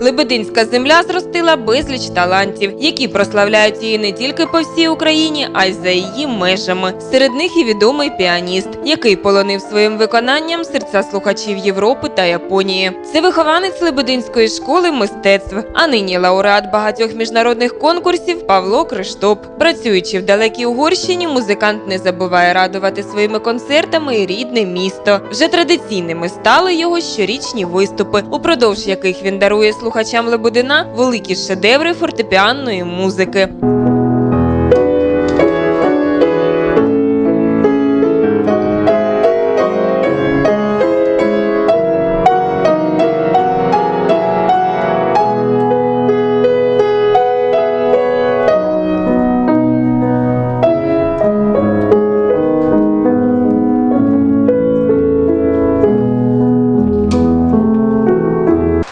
Лебединська земля зростила безліч талантів, які прославляють її не тільки по всій Україні, а й за її межами. Серед них і відомий піаніст, який полонив своїм виконанням серця слухачів Європи та Японії. Це вихованець Лебединської школи мистецтв, а нині лауреат багатьох міжнародних конкурсів Павло Криштоп. Працюючи в далекій Угорщині, музикант не забуває радувати своїми концертами і рідне місто. Вже традиційними стали його щорічні виступи, упродовж яких він дарує слухачам Лебедина великі шедеври фортепіанної музики.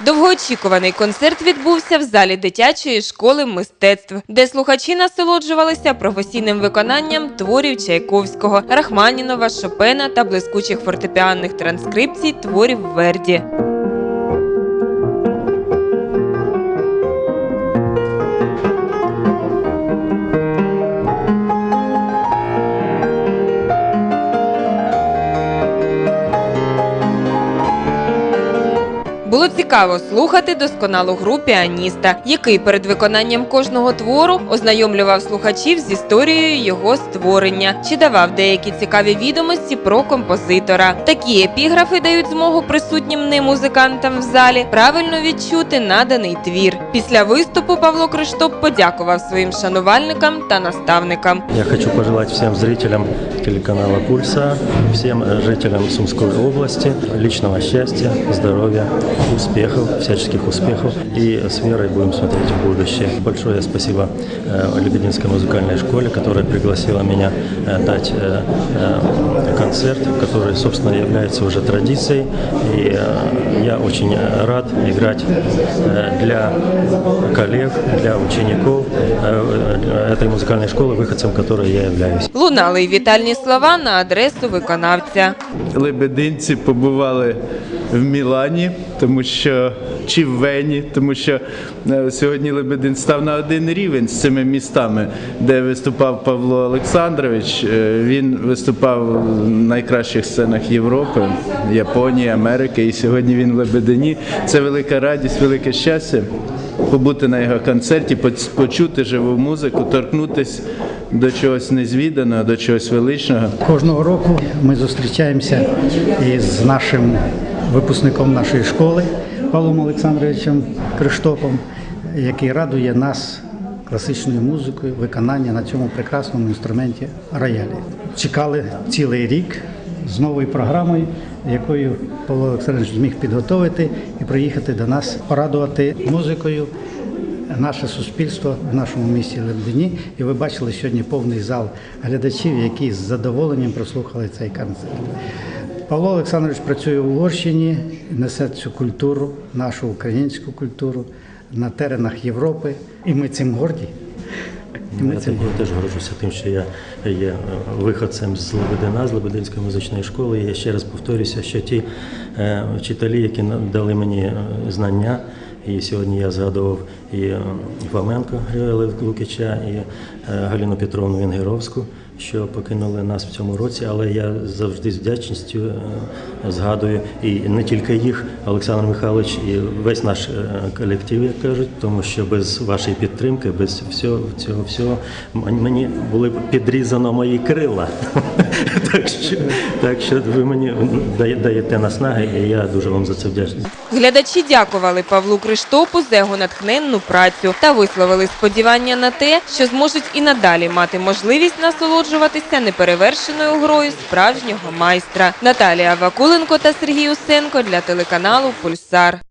Довгоочікуваний концерт відбувся в залі дитячої школи мистецтв, де слухачі насолоджувалися професійним виконанням творів Чайковського, Рахманінова, Шопена та блискучих фортепіанних транскрипцій творів Верді. Було цікаво слухати досконалу гру піаніста, який перед виконанням кожного твору ознайомлював слухачів з історією його створення чи давав деякі цікаві відомості про композитора. Такі епіграфи дають змогу присутнім не музикантам в залі правильно відчути наданий твір. Після виступу Павло Криштоп подякував своїм шанувальникам та наставникам. Я хочу пожелать всем зрителям телеканала «Пульса», всем э, жителям Сумской области личного счастья, здоровья, успехов, всяческих успехов. И с верой будем смотреть в будущее. Большое спасибо э, Лебединской музыкальной школе, которая пригласила меня э, дать э, э, концерт, который, собственно, является уже традицией. И э, я очень э, рад играть э, для коллег, для учеников э, э, этой музыкальной школы, выходцем которой я являюсь. Лунали й вітальні слова на адресу виконавця. лебединці побували в Мілані, тому що чи в Вені, тому що е, сьогодні Лебедин став на один рівень з цими містами, де виступав Павло Олександрович. Е, Він виступав в найкращих сценах Європи, Японії, Америки. І сьогодні він в Лебедині. Це велика радість, велике щастя. Побути на його концерті, почути живу музику, торкнутися до чогось незвіданого, до чогось величного. Кожного року ми зустрічаємося із нашим випускником нашої школи Павлом Олександровичем Криштопом, який радує нас класичною музикою, виконання на цьому прекрасному інструменті роялі. Чекали цілий рік з новою програмою, якою Павло Олександрович зміг підготовити і приїхати до нас, порадувати музикою наше суспільство в нашому місті Лебедині. І ви бачили сьогодні повний зал глядачів, які з задоволенням прослухали цей концерт. Павло Олександрович працює в Угорщині, несе цю культуру, нашу українську культуру на теренах Європи, і ми цим горді. Ми Я цим також теж горжуся тим, що я є виходцем з Лебедина, з Лебединської музичної школи. І я ще раз повторюся, що ті е, вчителі, які дали мені е, знання, і сьогодні я згадував і е, Фоменко Григорія Лукича, і Галину Петровну Венгеровську, що покинули нас в цьому році, але я завжди з вдячністю е, згадую і не тільки їх, Олександр Михайлович, і весь наш е, колектив, як кажуть, тому що без вашої підтримки, без всього цього всього мені були б підрізано мої крила. так, що, так що ви мені дає- даєте наснаги, і я дуже вам за це вдячний. Глядачі дякували Павлу Криштопу за його натхненну працю та висловили сподівання на те, що зможуть і надалі мати можливість насолоджуватися неперевершеною грою справжнього майстра. Наталія Вакуленко та Сергій Усенко для телеканалу Пульсар.